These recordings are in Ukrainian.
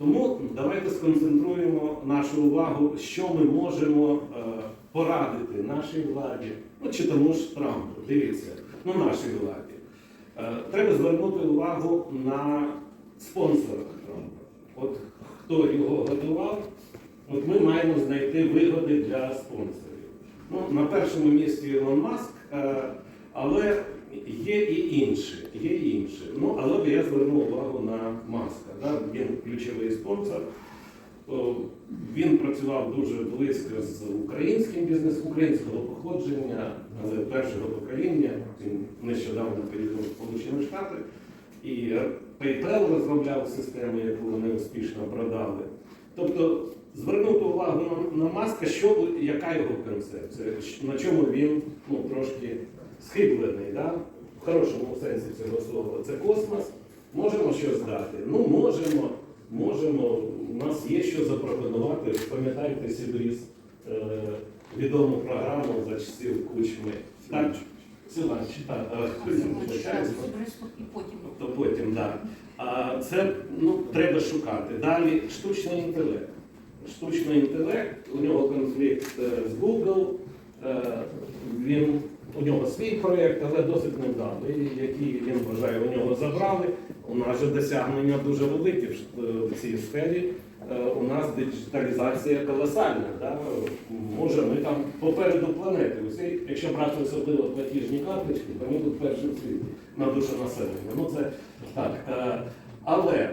Тому давайте сконцентруємо нашу увагу, що ми можемо е, порадити нашій владі, ну чи тому ж Трампу. Дивіться, ну нашій владі. Е, Треба звернути увагу на спонсорах Трампа. От хто його готував, от ми маємо знайти вигоди для спонсорів. Ну, на першому місці Ілон Маск, е, але є і інші. Є і інші. Ну, але б я звернув увагу на Маска. Да? Він ключовий спонсор. Він працював дуже близько з українським бізнесом, українського походження, але першого покоління. Він нещодавно приїхав в Сполучені Штати. І PayPal розробляв систему, яку вони успішно продали. Тобто звернути увагу на, на маска, що, яка його концепція, на чому він ну, трошки схиблений, да? В хорошому сенсі цього слова. Це космос. Можемо щось дати? Ну, можемо. Можемо. У нас є що запропонувати. Пам'ятаєте Сібріз, е, відому програму за часів кучми. Так, Силач, так, то потім, да. А це ну, треба шукати. Далі штучний інтелект. Штучний інтелект, у нього конфлікт е, з Google, е, він, у нього свій проєкт, але досить невдалий, який він вважає, у нього забрали. У нас же досягнення дуже великі в цій сфері. Е, У нас диджиталізація колосальна. Да? Може, ми там попереду планети. Усі, якщо брати особливо платіжні карточки, то ми тут перші в світі на душу населення. Ну це так. Е, Але е,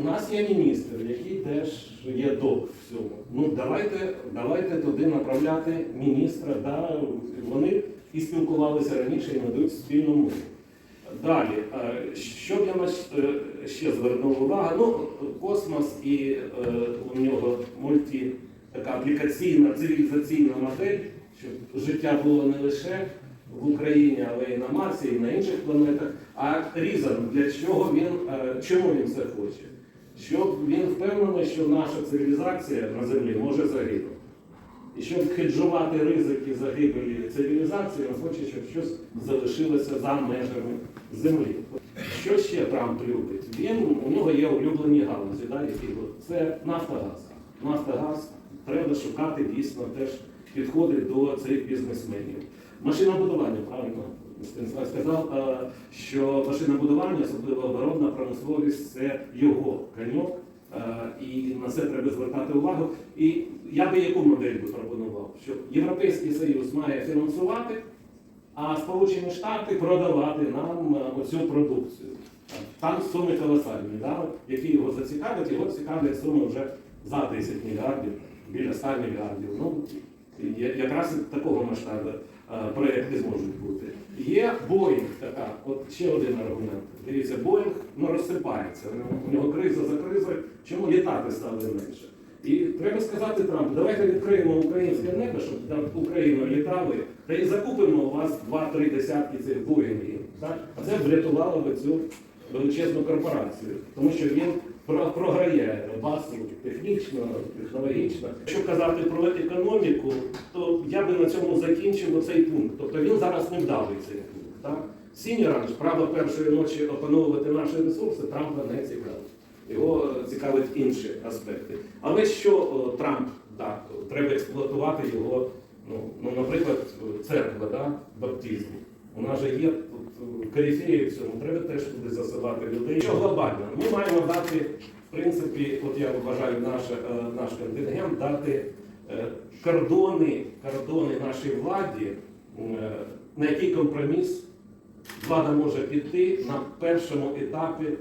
у нас є міністр, який теж є до всього. Ну давайте, давайте туди направляти міністра. Да? Вони і спілкувалися раніше і надуть спільну мову. Далі, е, що б я щ- е, ще звернув увагу? Ну, космос і е, у нього мульті така аплікаційна цивілізаційна модель, щоб життя було не лише в Україні, але й на Марсі, і на інших планетах. А різан, для чого він, чому він це хоче? Щоб він впевнений, що наша цивілізація на землі може загинути. І щоб хеджувати ризики загибелі цивілізації, він хоче, щоб щось залишилося за межами землі. Що ще Трамп любить? Він, у нього є улюблені галузі, да, які це Нафтогаз. Нафтогаз треба шукати дійсно теж підходить до цих бізнесменів. Машинобудування, правильно Станіслав сказав, що машинобудування, особливо оборонна промисловість, це його коньок. Е, І на це треба звертати увагу. І я би яку модель би пропонував, що Європейський Союз має фінансувати, а Сполучені Штати продавати нам е, оцю продукцію. Там суми колосальні, да? які його зацікавлять, його цікавлять суми вже за 10 мільярдів, біля 100 мільярдів. Ну, якраз такого масштабу е, проєкти зможуть бути. Є Боїнг така, от ще один аргумент. Дивіться, Боїнг ну, розсипається. У нього криза за кризою, чому літати стали менше. І треба сказати Трампу, давайте відкриємо українське небо, щоб над Україною літали, та і закупимо у вас 2-3 десятки цих Боїнгів. А це врятувало би цю величезну корпорацію, тому що він програє басу технічно, технологічно. Якщо казати про економіку, то я би на цьому закінчив оцей пункт. Тобто він зараз не вдалий цей пункт. Так? Сінєранж, право першої ночі опановувати наші ресурси, Трампа не цікавить. Його е, цікавить інші аспекти. Але що Трамп так, треба експлуатувати його, ну, ну наприклад, церква да, баптизму. У нас же є тут е, корифеї в цьому, треба теж туди засилати людей. Що глобально? Ми маємо дати, в принципі, от я вважаю наш, е, наш контингент, дати е, кордони, кордони нашій владі, е, на який компроміс влада може піти на першому етапі е,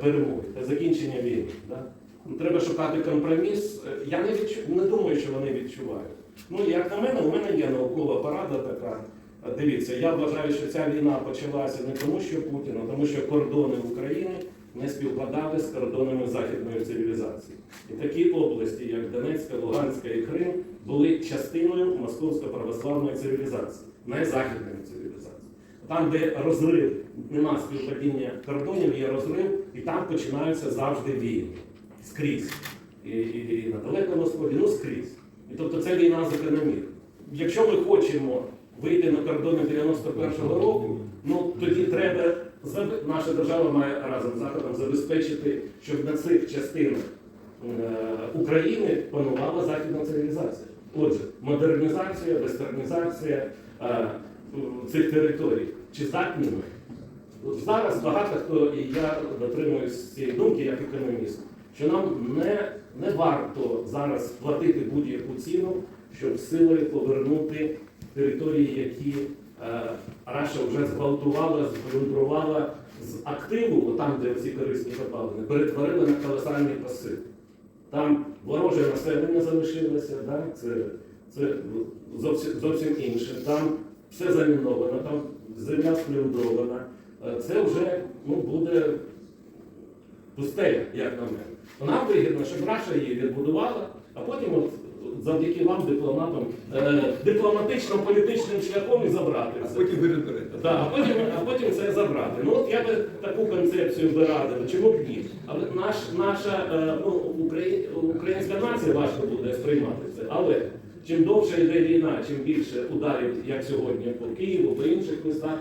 перемоги та закінчення війни. Да? Ну, Треба шукати компроміс. Е, Я не, відчу... не думаю, що вони відчувають. Ну, як на мене, у мене є наукова порада така. Е, Дивіться, я вважаю, що ця війна почалася не тому, що Путін, а тому, що кордони України не співпадали з кордонами західної цивілізації. І такі області, як Донецька, Луганська і Крим, були частиною московсько-православної цивілізації, не західної цивілізації. Там, де розрив, нема співпадіння кордонів, є розрив, і там починаються завжди війни. Скрізь. І, і, і на Далекому Сході, ну скрізь. І тобто це війна закономірна. Якщо ми хочемо вийти на кордони 91-го року, ну тоді треба Наша держава має разом з Заходом забезпечити, щоб на цих частинах е, України панувала західна цивілізація. Отже, модернізація, вестернізація е, цих територій. Чи здатні ми? Зараз багато хто, і я дотримуюсь цієї думки як економіст, що нам не, не варто зараз платити будь-яку ціну, щоб силою повернути території, які е, Раша вже зґвалтувала, зплюндрувала з активу, там, де ці корисні копалини, перетворила на колосальні паси. Там вороже населення залишилося, да? це, це зовсім, зовсім інше. Там все заміновано, там земля сплюндрована. Е, Це вже ну, буде пустеля, як на мене. Нам вигідно, щоб Раша її відбудувала, а потім от, завдяки вам, дипломатам, е, дипломатично-політичним шляхом і забрати А це. потім ви розберете. Да, а потім, а потім це забрати. Ну от я би таку концепцію би радив, чому б ні? Але наш, наша е, ну, украї- українська нація важко буде сприймати це. Але чим довше йде війна, чим більше ударів, як сьогодні по Києву, по інших містах,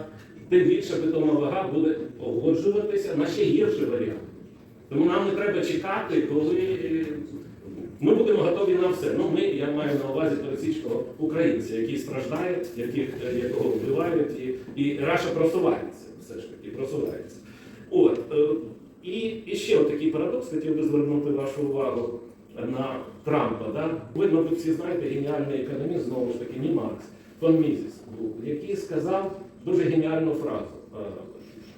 тим більше питома вага буде погоджуватися на ще гірший варіант. Тому нам не треба чекати, коли е, ми будемо готові на все. Ну, ми, я маю на увазі пересічного українця, який страждає, яких, е, якого вбивають, і, і Раша просувається, все ж таки, просувається. От, е, і, і ще такий парадокс, хотів би звернути вашу увагу на Трампа. Да? Ви, мабуть, всі знаєте, геніальний економіст, знову ж таки, не Маркс, фон Мізіс був, який сказав дуже геніальну фразу. е,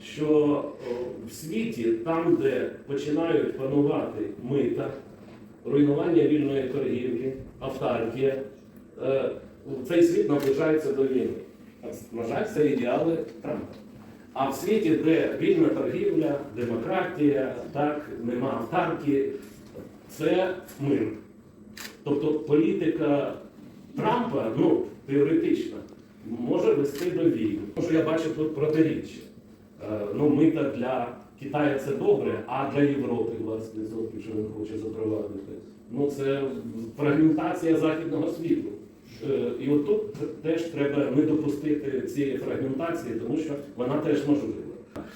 Що в світі, там, де починають панувати мита, руйнування вільної торгівлі, автаркія, е, цей світ наближається до війни. На жаль, це ідеали Трампа. А в світі, де вільна торгівля, демократія, так, нема автарки, це мир. Тобто політика Трампа, ну, теоретично, може вести до війни. Тому що я бачу тут протиріччя. Е, Ну, мита для Китаю це добре, а для Європи 20%, що він хоче запровадити. Ну, це фрагментація західного світу. Е, І от тут теж треба не допустити цієї фрагментації, тому що вона теж можлива.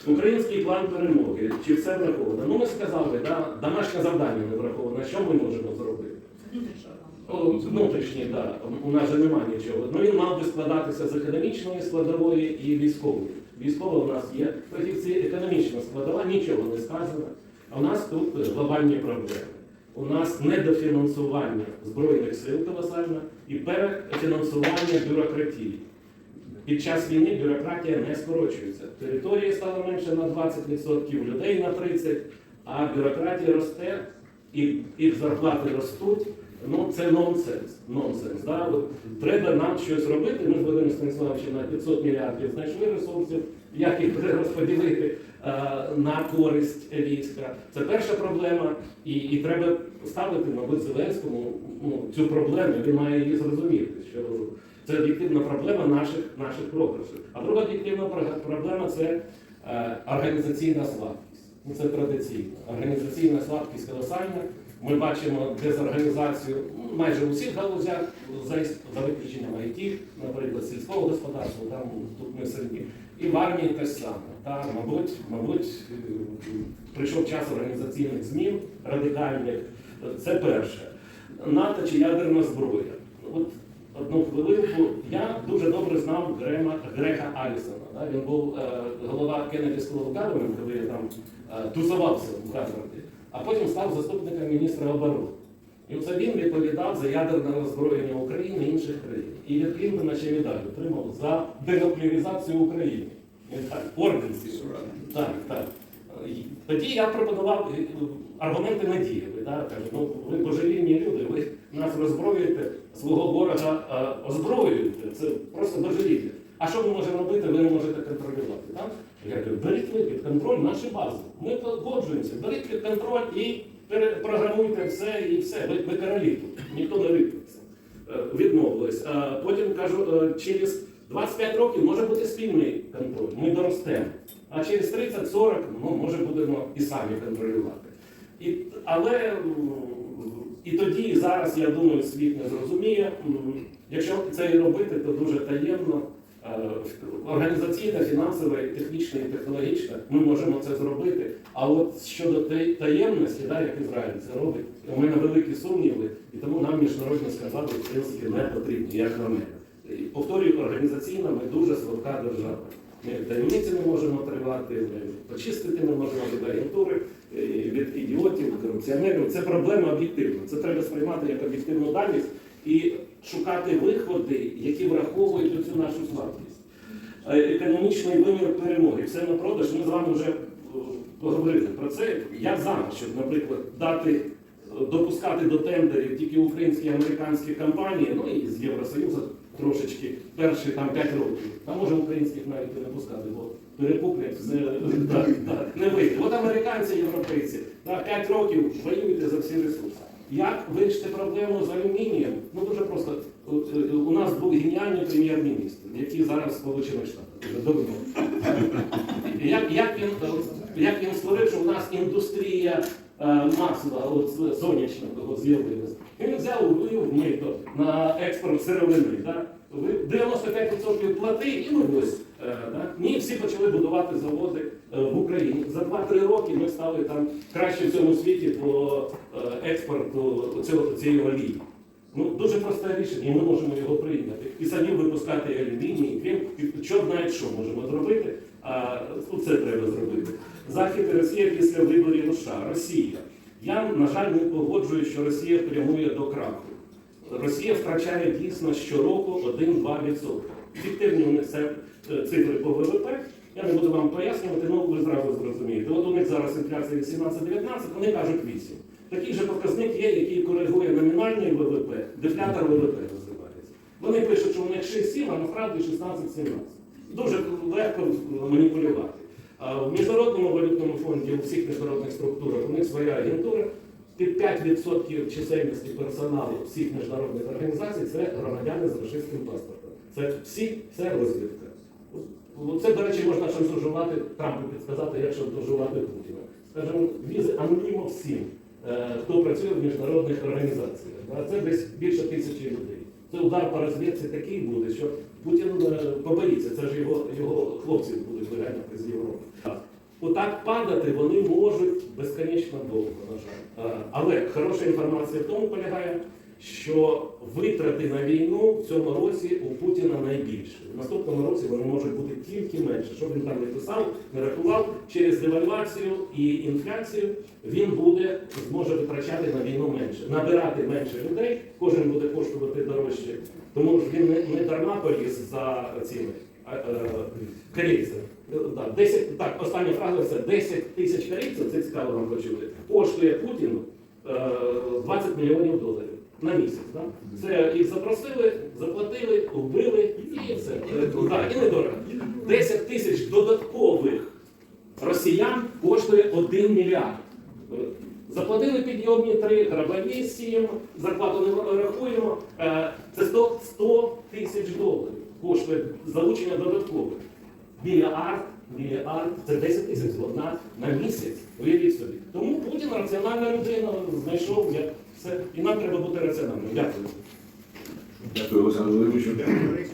Український план перемоги, чи все враховано? Ну, ми сказали, да, домашнє завдання не враховано. Що ми можемо зробити? Внутрішній, так. У нас же немає нічого. Ну він мав би складатися з економічної складової і військової. Військова у нас є. Фахівці економічна складова, нічого не сказано. А у нас тут глобальні проблеми. У нас недофінансування Збройних сил колосально і перефінансування бюрократії. Під час війни бюрократія не скорочується. Території стало менше на 20%, людей на 30%, а бюрократія росте, і їх зарплати ростуть. Ну це нонсенс. Нонсенс. Да? От, треба нам щось робити. Ми з Володимиром Станіславовичем на 500 мільярдів знайшли ресурсів, як їх перерозподілити е, на користь війська. Це перша проблема, і, і треба ставити, мабуть, Зеленському ну, цю проблему. Він має її зрозуміти, що це об'єктивна проблема наших, наших програшів. А друга об'єктивна проблема це е, організаційна слабкість. Ну, це традиційно. Організаційна слабкість колосальна. Ми бачимо дезорганізацію ну, майже в усіх галузях, за, виключенням IT, наприклад, сільського господарства, там тут ми середні. І в армії те саме. Та, мабуть, мабуть, е, прийшов час організаційних змін радикальних. Це перше. НАТО чи ядерна зброя. От одну хвилинку. Я дуже добре знав Грема, Греха Алісона. Да? Він був е, голова of Government, коли я там е, тусувався у Гарварді, а потім став заступником міністра оборони. І це він відповідав за ядерне роззброєння України і інших країн. І від Клінтона ще медаль отримав за денуклеаризацію України. Орден. Так, так. Тоді я пропонував е, аргументи надіяли. Да? Кажу, ну, ви божевільні люди, ви нас роззброюєте, свого ворога е, озброюєте. Це просто божевілля. А що ми можемо робити, ви не можете контролювати. Так? Я кажу, беріть ви під контроль наші бази. Ми погоджуємося, беріть під контроль і перепрограмуйте все і все. Ви, ви королі тут, ніхто не рипнеться. Е, Відмовились. А потім кажу, е, через 25 років може бути спільний контроль. Ми доростемо. А через 30-40 ну, може будемо і самі контролювати. І, але і тоді, і зараз, я думаю, світ не зрозуміє. Якщо це і робити, то дуже таємно, Е, Організаційно, фінансово, технічно і технологічно ми можемо це зробити. А от щодо таємності, да, як Ізраїль це робить, у мене великі сумніви, і тому нам міжнародні скандали в принципі не потрібні, як на мене. Повторюю, організаційно ми дуже слабка держава. Ми таємниці не можемо тривати, ми почистити не можемо від агентури, е, від ідіотів, корупціонерів. Це проблема об'єктивна. Це треба сприймати як об'єктивну даність і шукати виходи, які враховують цю нашу слабкість. Е, Економічний вимір перемоги. Все на продаж. Ми з вами вже е, поговорили про це. Я за, щоб, наприклад, дати е, допускати до тендерів тільки українські і американські компанії, ну і з Євросоюзу трошечки перші там 5 років. Та може українських навіть не пускати, бо перекуплять все так, так, не вийде. От американці, європейці, так, 5 років воюєте за всі ресурси. Як вирішити проблему з алюмінієм? Ну дуже просто. Е, У нас був геніальний прем'єр-міністр, який зараз Сполучених Штатах давно. Як, як, він, е, як він створив, що у нас індустрія масла от, сонячного з'явилася. Він взяв вивів мито на експорт сировини. Да? 95% плати і вивозь. Е, да? Ні, всі почали будувати заводи е, в Україні. За 2-3 роки ми стали там краще в цьому світі по е, експорту цього, цієї олії. Ну, дуже просте рішення, і ми можемо його прийняти. І самі випускати алюміній, і крім, і чорт знає, що можемо зробити, а ну, це треба зробити. Захід і Росія після виборів США. Росія. Я, на жаль, не погоджуюсь, що Росія прямує до краху. Росія втрачає дійсно щороку 1-2%. Фіктивні у них це е, цифри по ВВП. Я не буду вам пояснювати, ну ви зразу зрозумієте. От у них зараз інфляція 18-19, вони кажуть 8. Такий же показник є, який коригує номінальний ВВП, дефлятор ВВП називається. Вони пишуть, що у них 6-7, а насправді 16-17. Дуже легко маніпулювати. А в міжнародному валютному фонді у всіх міжнародних структурах у них своя агентура. Під 5% чисельності персоналу всіх міжнародних організацій це громадяни з рашистським паспортом. Це всі, це розвідка. Ну, Це, до речі, можна шантажувати Трампу підсказати, як шантажувати Путіна. Скажімо, візи анонімо всім, е, хто працює в міжнародних організаціях. Це десь більше тисячі людей. Це удар по розвідці такий буде, що Путін е, побоїться. Це ж його, його хлопці будуть виганяти з Європи. Отак падати вони можуть безконечно довго, на жаль. Е, Але хороша інформація в тому полягає, що витрати на війну в цьому році у Путіна найбільше. В наступному році вони можуть бути тільки менше. Що б він там не писав, не рахував, через девальвацію і інфляцію він буде зможе витрачати на війну менше, набирати менше людей, кожен буде коштувати дорожче. Тому ж він не, не дарма поліз за цими е, е, корейцями. Е, да, 10, так, остання фраза це 10 тисяч корейців, це цікаво вам почути, коштує Путіну е, 20 мільйонів доларів на місяць. Да? Це їх запросили, заплатили, вбили і все. Да, і недорого. 10 тисяч додаткових росіян коштує 1 мільярд. Заплатили підйомні три, грабові сім, зарплату не рахуємо. Е, Це 100 100 тисяч доларів коштує залучення додаткових. Мільярд, мільярд, це 10 тисяч на, на місяць. Уявіть собі. Тому Путін раціональна людина знайшов як все. І нам треба бути раціональними. Дякую. Дякую, Олександр Володимирович.